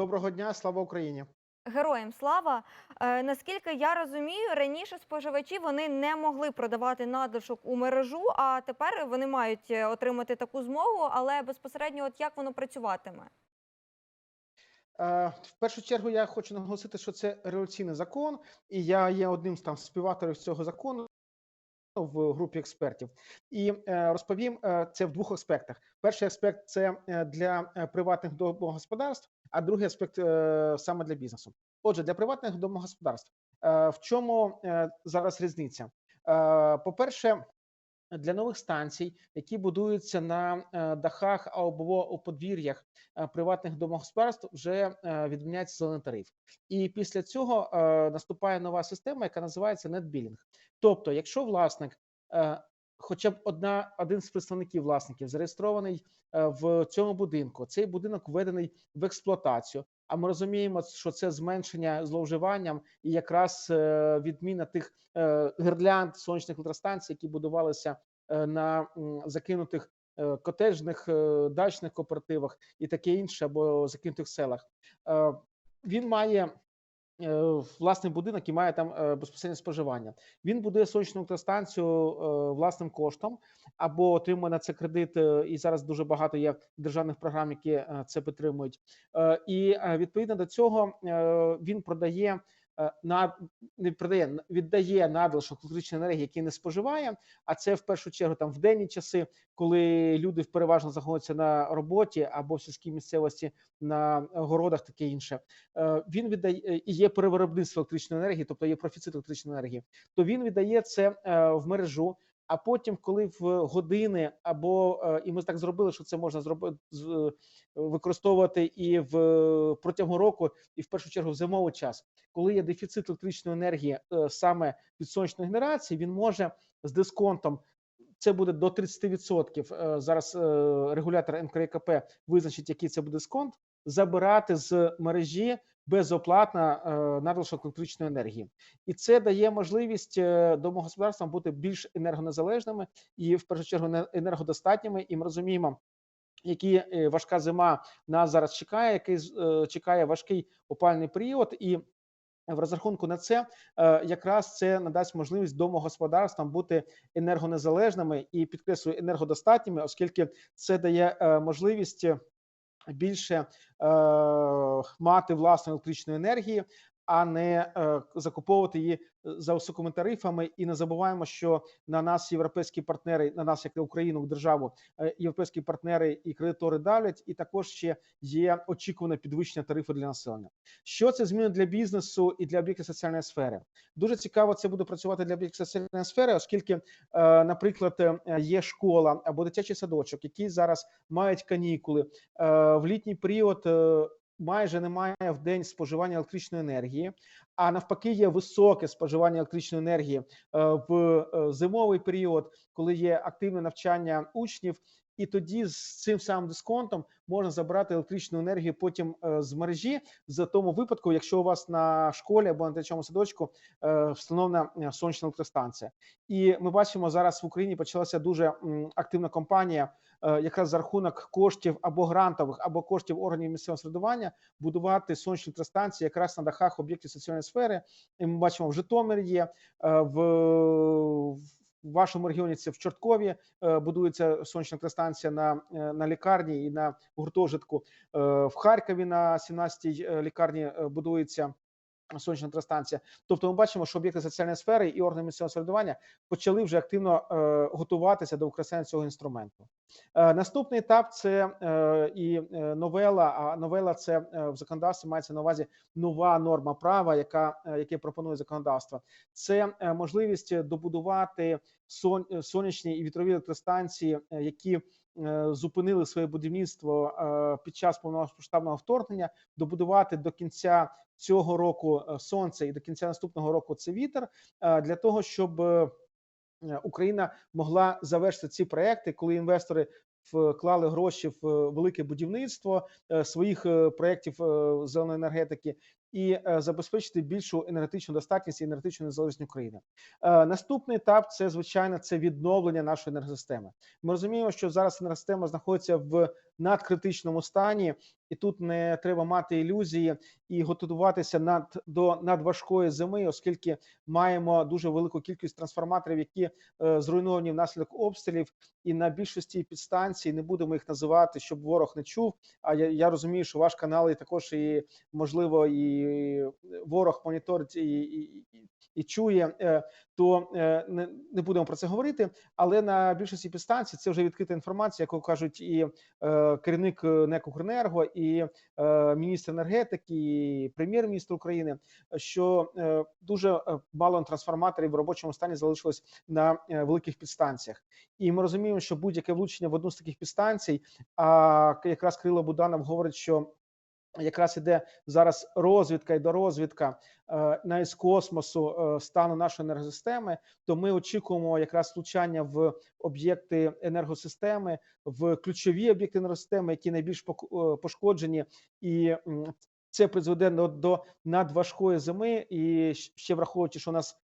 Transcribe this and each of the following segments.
Доброго дня, слава Україні. Героям слава. Е, наскільки я розумію, раніше споживачі вони не могли продавати надлишок у мережу, а тепер вони мають е, отримати таку змогу, але безпосередньо, от як воно працюватиме? Е, В першу чергу я хочу наголосити, що це революційний закон, і я є одним з там співавторів цього закону в групі експертів. І е, розповім е, це в двох аспектах. Перший аспект це е, для приватних домогосподарств, а другий аспект саме для бізнесу. Отже, для приватних домогосподарств в чому зараз різниця? Е, По-перше, для нових станцій, які будуються на е, дахах або у подвір'ях е, приватних домогосподарств, вже е, відміняється зелений тариф. І після цього наступає нова система, яка називається нетбілінг. Тобто, якщо власник, хоча б одна один з представників власників зареєстрований в цьому будинку, цей будинок введений в експлуатацію. А ми розуміємо, що це зменшення зловживанням і якраз е, відміна тих гирлянд сонячних електростанцій, які будувалися е, на закинутих е, котеджних е, дачних кооперативах і таке інше, або закинутих селах. Е, Він має е, власний будинок і має там е, безпосереднє споживання. Він будує сонячну електростанцію е, власним коштом або отримує на це кредит. е, І зараз дуже багато є державних програм, які е, це підтримують. Е, І е, відповідно до цього е, він продає е, на не продає, віддає надлишок електричної енергії, який не споживає. А це в першу чергу там в денні часи, коли люди переважно знаходяться на роботі або в сільській місцевості на городах, таке інше. Е, Він віддає е, і є перевиробництво електричної енергії, тобто є профіцит електричної енергії. То він віддає це е, в мережу. А потім, коли в години або е, і ми так зробили, що це можна зробити використовувати і в протягом року, і в першу чергу в зимовий час, коли є дефіцит електричної енергії е, саме від сонячної генерації, він може з дисконтом. Це буде до 30%. е, Зараз е, регулятор НКРКП визначить, який це буде дисконт, забирати з мережі безоплатно е, надлишок електричної енергії, і це дає можливість е, домогосподарствам бути більш енергонезалежними і в першу чергу не- енергодостатніми. І ми розуміємо, які е, важка зима нас зараз чекає, який чекає важкий опальний період, і в розрахунку на це якраз це надасть можливість домогосподарствам бути енергонезалежними і підкреслюю енергодостатніми, оскільки це дає можливість більше е, мати власну електричної енергії, а не е, закуповувати її за високими тарифами. І не забуваємо, що на нас європейські партнери, на нас як на Україну, державу, е, європейські партнери і кредитори давлять, і також ще є очікуване підвищення тарифу для населення. Що це змінить для бізнесу і для об'єктів соціальної сфери? Дуже цікаво це буде працювати для об'єктів соціальної сфери, оскільки, е, наприклад, е, є школа або дитячий садочок, які зараз мають канікули Е, в літній період. Майже немає в день споживання електричної енергії, а навпаки, є високе споживання електричної енергії е, в е, зимовий період, коли є активне навчання учнів, і тоді з цим самим дисконтом можна забрати електричну енергію потім е, з мережі за тому випадку, якщо у вас на школі або на дитячому садочку встановлена сонячна електростанція. І ми бачимо зараз в Україні почалася дуже активна кампанія, е, якраз за рахунок коштів або грантових, або коштів органів місцевого самоврядування будувати сонячні електростанції якраз на дахах об'єктів соціальної сфери. І ми бачимо в Житомирі є е, в. В вашому регіоні це в Чорткові е, будується сонячна електростанція на, е, на лікарні і на гуртожитку. Е, В Харкові на 17-й е, лікарні е, будується сонячна електростанція. Тобто, ми бачимо, що об'єкти соціальної сфери і органи місцевого самоврядування почали вже активно е, готуватися до використання цього інструменту. Е, наступний етап це е, і новела. А новела це в законодавстві мається на увазі нова норма права, яка яке пропонує законодавство. Це можливість добудувати сон, сонячні і вітрові електростанції, які зупинили своє будівництво е, під час повномасштабного вторгнення, добудувати до кінця цього року е, сонце і до кінця наступного року це вітер е, для того, щоб е, е, Україна могла завершити ці проекти, коли інвестори вклали гроші в е, велике будівництво е, своїх е, проєктів е, зеленої енергетики і е, забезпечити більшу енергетичну достатність і енергетичну незалежність України. Е, Наступний етап це звичайно це відновлення нашої енергосистеми. Ми розуміємо, що зараз енергосистема знаходиться в надкритичному стані, і тут не треба мати ілюзії і готуватися над до надважкої зими, оскільки маємо дуже велику кількість трансформаторів, які е, зруйновані внаслідок обстрілів, і на більшості підстанцій не будемо їх називати, щоб ворог не чув. А я, я розумію, що ваш канал і також і можливо і ворог моніторить і, і, і, і чує. е, То е, не, будемо про це говорити. Але на більшості підстанцій це вже відкрита інформація, яку кажуть і е, керівник НЕК «Укренерго», і е, міністр енергетики, і прем'єр-міністр України, що е, дуже е, мало трансформаторів в робочому стані залишилось на е, великих підстанціях. І ми розуміємо, що будь-яке влучення в одну з таких підстанцій, а якраз Крило Буданов говорить, що якраз іде зараз розвідка і дорозвідка е, навіть з космосу е, стану нашої енергосистеми, то ми очікуємо якраз влучання в об'єкти енергосистеми, в ключові об'єкти енергосистеми, які найбільш е, пошкоджені, і це призведе до, надважкої зими. І ще враховуючи, що у нас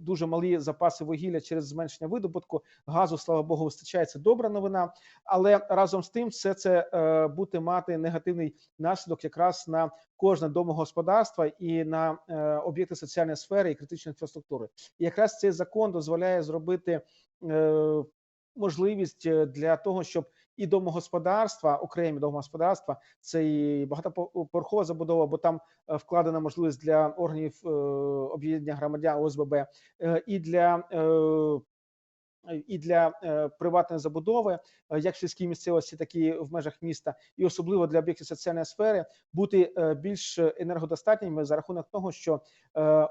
дуже малі запаси вугілля через зменшення видобутку газу, слава Богу, вистачає. Це добра новина. Але разом з тим, все це е, буде мати негативний наслідок якраз на кожне домогосподарство і на е, об'єкти соціальної сфери і критичної інфраструктури. І якраз цей закон дозволяє зробити е, можливість е, для того, щоб і домогосподарства, окремі домогосподарства, це і багатоповерхова забудова, бо там е, вкладена можливість для органів е, об'єднання громадян ОСББ, е, і для е, і для е, приватної забудови, е, як в сільській місцевості, так і в межах міста, і особливо для об'єктів соціальної сфери, бути більш енергодостатніми за рахунок того, що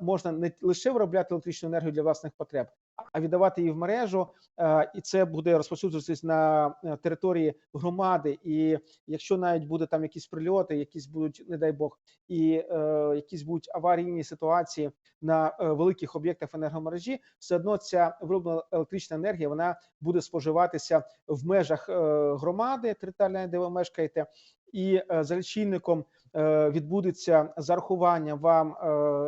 можна не лише виробляти електричну енергію для власних потреб, а віддавати її в мережу, е, і це буде розповсюджуватись на е, території громади. І якщо навіть буде там якісь прильоти, якісь будуть, не дай Бог, і е, якісь будуть аварійні ситуації на е, великих об'єктах енергомережі, все одно ця вироблена електрична енергія вона буде споживатися в межах громади територіальної, де ви мешкаєте, і за лічильником відбудеться зарахування вам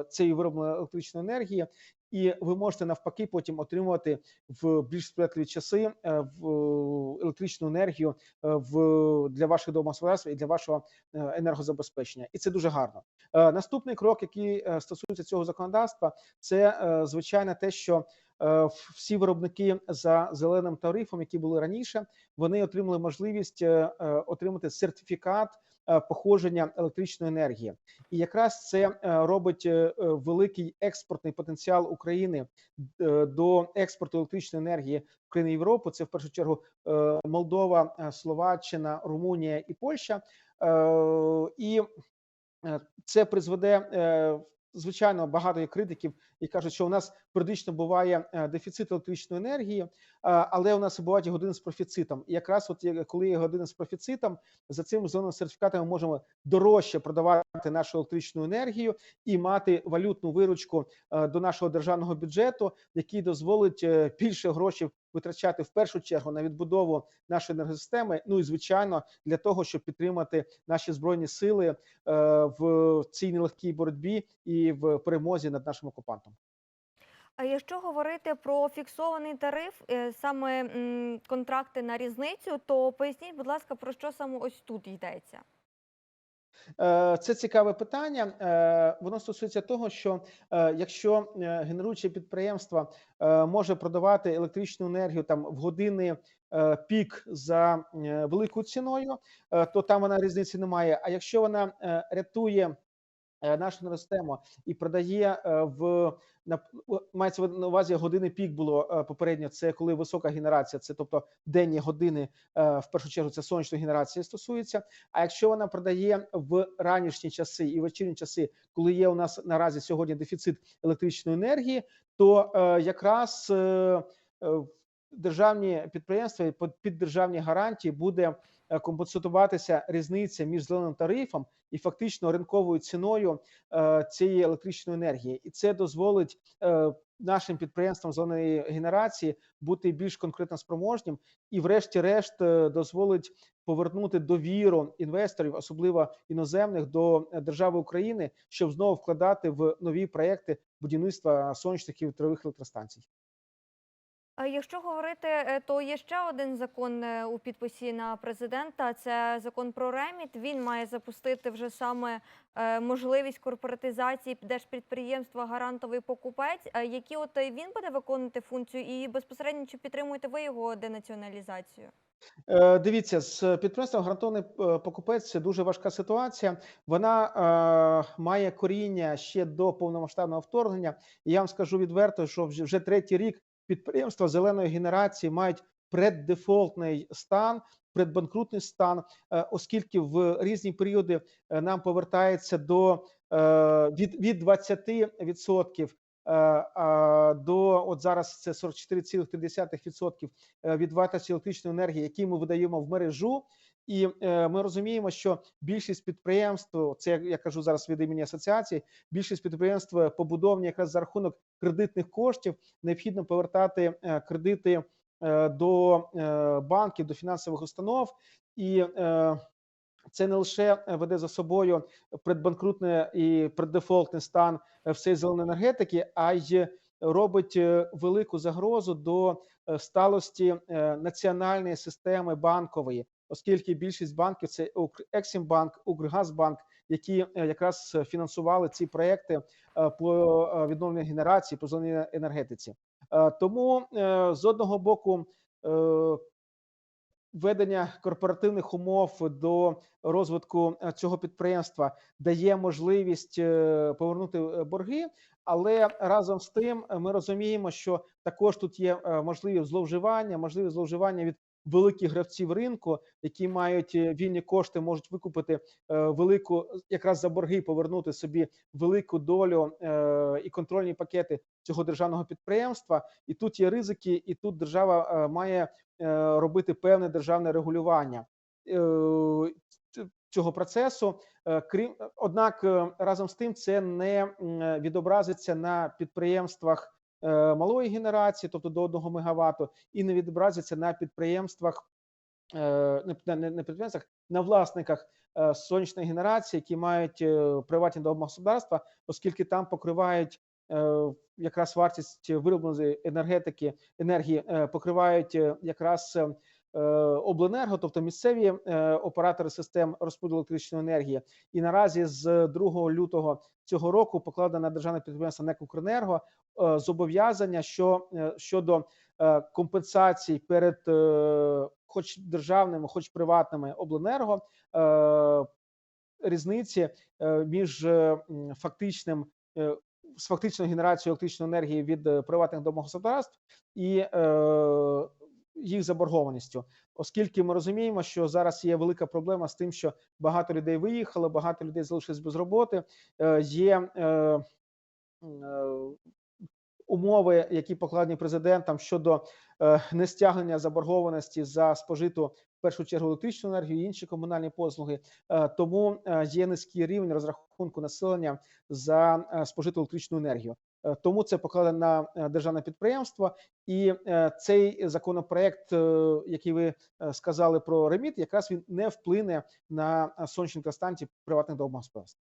цієї виробленої електричної енергії. І ви можете навпаки потім отримувати в більш сприятливі часи е, в електричну енергію е, в для ваших домогосподарств і для вашого е, енергозабезпечення, і це дуже гарно. Наступний крок, який стосується цього законодавства, це звичайно те, що всі виробники за зеленим тарифом, які були раніше, вони отримали можливість отримати сертифікат походження електричної енергії, і якраз це е, робить е, е, великий експортний потенціал України е, до експорту електричної енергії в країни Європи. Це в першу чергу е, Молдова, е, Словаччина, Румунія і Польща. Е, І Е, це призведе е, звичайно багато є критиків і кажуть, що у нас періодично буває е, дефіцит електричної енергії, е, але у нас бувають години з профіцитом. І якраз от коли є години з профіцитом, за цим зеленим сертифікатом ми можемо дорожче продавати нашу електричну енергію і мати валютну виручку е, до нашого державного бюджету, який дозволить більше грошей витрачати в першу чергу на відбудову нашої енергосистеми. Ну і звичайно для того, щоб підтримати наші збройні сили е, в цій нелегкій боротьбі і в перемозі над нашим окупантом. А якщо говорити про фіксований тариф, е, саме контракти на різницю, то поясніть, будь ласка, про що саме ось тут йдеться? Е, Це цікаве питання. Е, Воно стосується того, що е, якщо генеруюче підприємство може продавати електричну енергію там в години пік за великою ціною, то там вона різниці немає. А якщо вона рятує нашу енергосистему і продає е, в на мається на увазі години пік було е, попередньо. Це коли висока генерація, це тобто денні години, е, в першу чергу це сонячної генерації стосується. А якщо вона продає в ранішні часи і вечірні часи, коли є у нас наразі сьогодні дефіцит електричної енергії, то е, якраз е, е, державні підприємства під державні гарантії буде е, компенсуватися різниця між зеленим тарифом і фактично ринковою ціною е, цієї електричної енергії, і це дозволить е, нашим підприємствам зеленої генерації бути більш конкретно спроможнім, і, врешті-решт, е, дозволить повернути довіру інвесторів, особливо іноземних, до е, держави України, щоб знову вкладати в нові проекти будівництва сонячних і вітрових електростанцій. Якщо говорити, е, то є ще один закон е, у підписі на президента. Це закон про реміт. Він має запустити вже саме е, можливість корпоратизації держпідприємства гарантовий покупець. Які от він буде виконувати функцію, і безпосередньо чи підтримуєте ви його денаціоналізацію? Дивіться, з підприємством гарантований покупець це дуже важка ситуація. Вона е, має коріння ще до повномасштабного вторгнення. І я вам скажу відверто, що вже третій рік підприємства зеленої генерації мають преддефолтний стан, предбанкрутний стан, е, оскільки в різні періоди е, нам повертається до е, від, від 20% е, а, до от зараз це 44,3% е, від вартості електричної енергії, які ми видаємо в мережу. І е, ми розуміємо, що більшість підприємств, це я, кажу зараз від імені асоціації, більшість підприємств побудовані якраз за рахунок кредитних коштів. Необхідно повертати е, кредити е, до е, банків, до фінансових установ, і е, це не лише е, веде за собою предбанкрутний і преддефолтний стан е, всієї зеленої енергетики, а й робить е, велику загрозу до е, сталості е, національної системи банкової, оскільки більшість банків це Ексімбанк, Укргазбанк, які е, якраз фінансували ці проекти е, по е, відновленню генерації, по зеленій енергетиці. Тому з одного боку. Введення корпоративних умов до розвитку цього підприємства дає можливість повернути борги, але разом з тим ми розуміємо, що також тут є можливі зловживання, можливі зловживання від великих гравців ринку, які мають е, вільні кошти, можуть викупити е, велику якраз за борги, повернути собі велику долю е, і контрольні пакети цього державного підприємства. І тут є ризики, і тут держава має робити певне державне регулювання цього процесу. Крім однак, разом з тим, це не відобразиться на підприємствах малої генерації, тобто до 1 МВт, і не відобразиться на підприємствах, е, не підприємствах, на власниках е, сонячної генерації, які мають е, приватні домогосподарства, оскільки там покривають е, якраз вартість виробленої енергетики енергії, е, покривають е, якраз е, е, обленерго, тобто місцеві е, оператори систем розподілу електричної енергії. І наразі з 2 лютого цього року покладено на державне підприємство НЕК «Укренерго» е, зобов'язання, що е, щодо е, компенсацій перед хоч державними, хоч приватними обленерго. Різниці між фактичним з фактичною генерацією електричної енергії від приватних домогосподарств і їх заборгованістю, оскільки ми розуміємо, що зараз є велика проблема з тим, що багато людей виїхало, багато людей залишились без роботи. Е, є е, е, умови, які покладені президентом щодо е, нестягнення заборгованості за спожиту в першу чергу електричну енергію і інші комунальні послуги. Е, тому е, є низький рівень розрахунку населення за е, спожиту електричну енергію. Е, Тому це покладено на е, державне підприємство, і е, цей законопроект, який ви сказали про реміт, якраз він не вплине на сонячні константі приватних домогосподарств.